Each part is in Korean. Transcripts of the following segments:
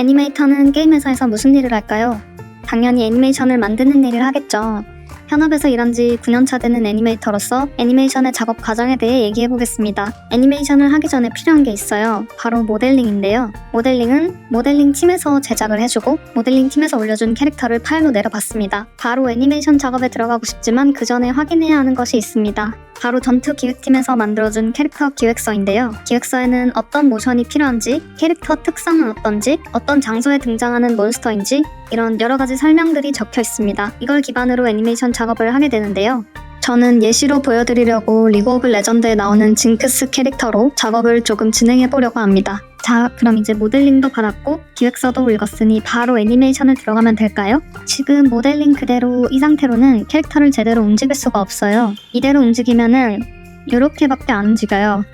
애니메이터는 게임 회사에서 무슨 일을 할까요? 당연히 애니메이션을 만드는 일을 하겠죠. 현업에서 일한 지 9년차 되는 애니메이터로서 애니메이션의 작업 과정에 대해 얘기해 보겠습니다. 애니메이션을 하기 전에 필요한 게 있어요. 바로 모델링인데요. 모델링은 모델링 팀에서 제작을 해주고 모델링 팀에서 올려준 캐릭터를 파일로 내려봤습니다. 바로 애니메이션 작업에 들어가고 싶지만 그 전에 확인해야 하는 것이 있습니다. 바로 전투 기획팀에서 만들어준 캐릭터 기획서인데요. 기획서에는 어떤 모션이 필요한지, 캐릭터 특성은 어떤지, 어떤 장소에 등장하는 몬스터인지 이런 여러 가지 설명들이 적혀 있습니다. 이걸 기반으로 애니메이션 작업을 하게 되는데요. 저는 예시로 보여드리려고 리그 오브 레전드에 나오는 징크스 캐릭터로 작업을 조금 진행해 보려고 합니다. 자, 그럼 이제 모델링도 받았고 기획서도 읽었으니 바로 애니메이션을 들어가면 될까요? 지금 모델링 그대로 이 상태로는 캐릭터를 제대로 움직일 수가 없어요. 이대로 움직이면은 이렇게밖에 안 움직여요.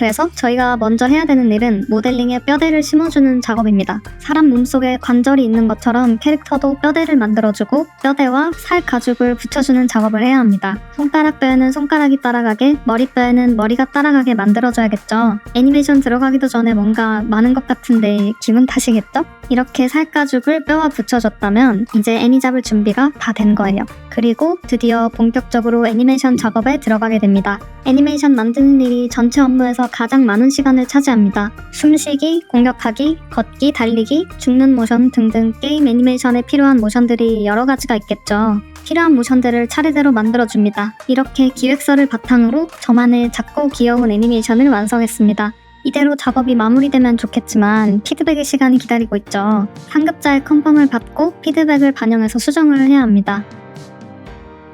그래서 저희가 먼저 해야 되는 일은 모델링에 뼈대를 심어주는 작업입니다. 사람 몸속에 관절이 있는 것처럼 캐릭터도 뼈대를 만들어주고 뼈대와 살 가죽을 붙여주는 작업을 해야 합니다. 손가락 뼈에는 손가락이 따라가게, 머리 뼈에는 머리가 따라가게 만들어줘야겠죠. 애니메이션 들어가기도 전에 뭔가 많은 것 같은데 기분 탓이겠죠? 이렇게 살 가죽을 뼈와 붙여줬다면 이제 애니 잡을 준비가 다 된 거예요. 그리고 드디어 본격적으로 애니메이션 작업에 들어가게 됩니다. 애니메이션 만드는 일이 전체 업무에서 가장 많은 시간을 차지합니다. 숨쉬기, 공격하기, 걷기, 달리기, 죽는 모션 등등 게임 애니메이션에 필요한 모션들이 여러 가지가 있겠죠. 필요한 모션들을 차례대로 만들어줍니다. 이렇게 기획서를 바탕으로 저만의 작고 귀여운 애니메이션을 완성했습니다. 이대로 작업이 마무리되면 좋겠지만 피드백의 시간이 기다리고 있죠. 상급자의 컨펌을 받고 피드백을 반영해서 수정을 해야 합니다.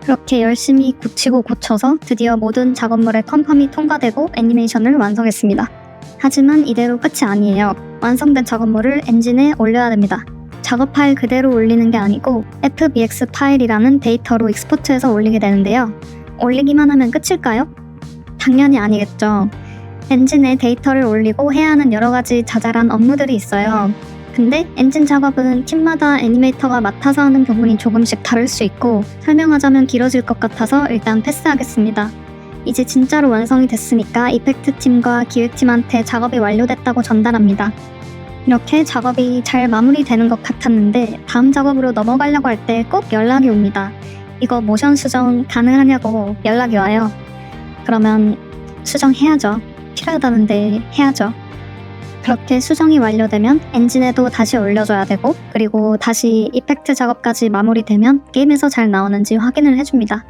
그렇게 열심히 고치고 고쳐서 드디어 모든 작업물의 컨펌이 통과되고 애니메이션을 완성했습니다. 하지만 이대로 끝이 아니에요. 완성된 작업물을 엔진에 올려야 됩니다. 작업 파일 그대로 올리는 게 아니고 FBX 파일이라는 데이터로 익스포트해서 올리게 되는데요. 올리기만 하면 끝일까요? 당연히 아니겠죠. 엔진에 데이터를 올리고 해야 하는 여러 가지 자잘한 업무들이 있어요. 근데 엔진 작업은 팀마다 애니메이터가 맡아서 하는 부분이 조금씩 다를 수 있고 설명하자면 길어질 것 같아서 일단 패스하겠습니다. 이제 진짜로 완성이 됐으니까 이펙트 팀과 기획팀한테 작업이 완료됐다고 전달합니다. 이렇게 작업이 잘 마무리되는 것 같았는데 다음 작업으로 넘어가려고 할 때 꼭 연락이 옵니다. 이거 모션 수정 가능하냐고 연락이 와요. 그러면 수정해야죠. 필요하다는데 해야죠. 그렇게 수정이 완료되면 엔진에도 다시 올려줘야 되고 그리고 다시 이펙트 작업까지 마무리되면 게임에서 잘 나오는지 확인을 해줍니다.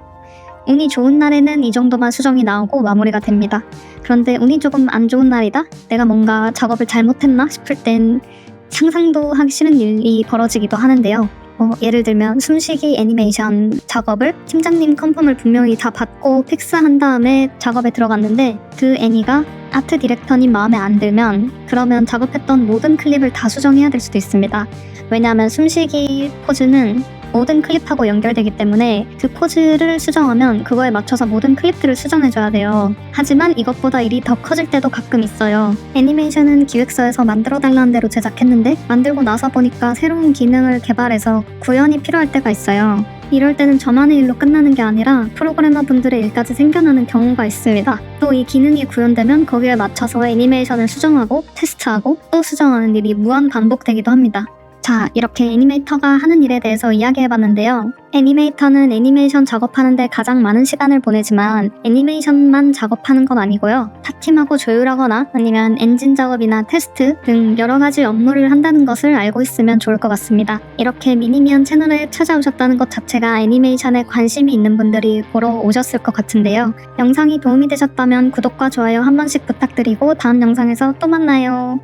운이 좋은 날에는 이 정도만 수정이 나오고 마무리가 됩니다. 그런데 운이 조금 안 좋은 날이다? 내가 뭔가 작업을 잘못했나 싶을 땐 상상도 하기 싫은 일이 벌어지기도 하는데요. 어, 예를 들면 숨쉬기 애니메이션 작업을 팀장님 컨펌을 분명히 다 받고 픽스한 다음에 작업에 들어갔는데 그 애니가 아트 디렉터님 마음에 안 들면 그러면 작업했던 모든 클립을 다 수정해야 될 수도 있습니다. 왜냐하면 숨쉬기 포즈는 모든 클립하고 연결되기 때문에 그 포즈를 수정하면 그거에 맞춰서 모든 클립들을 수정해줘야 돼요. 하지만 이것보다 일이 더 커질 때도 가끔 있어요. 애니메이션은 기획서에서 만들어달라는 대로 제작했는데 만들고 나서 보니까 새로운 기능을 개발해서 구현이 필요할 때가 있어요. 이럴 때는 저만의 일로 끝나는 게 아니라 프로그래머 분들의 일까지 생겨나는 경우가 있습니다. 또 이 기능이 구현되면 거기에 맞춰서 애니메이션을 수정하고 테스트하고 또 수정하는 일이 무한 반복되기도 합니다. 자, 이렇게 애니메이터가 하는 일에 대해서 이야기해봤는데요. 애니메이터는 애니메이션 작업하는데 가장 많은 시간을 보내지만 애니메이션만 작업하는 건 아니고요. 타팀하고 조율하거나 아니면 엔진 작업이나 테스트 등 여러 가지 업무를 한다는 것을 알고 있으면 좋을 것 같습니다. 이렇게 미니미언 채널에 찾아오셨다는 것 자체가 애니메이션에 관심이 있는 분들이 보러 오셨을 것 같은데요. 영상이 도움이 되셨다면 구독과 좋아요 한 번씩 부탁드리고 다음 영상에서 또 만나요.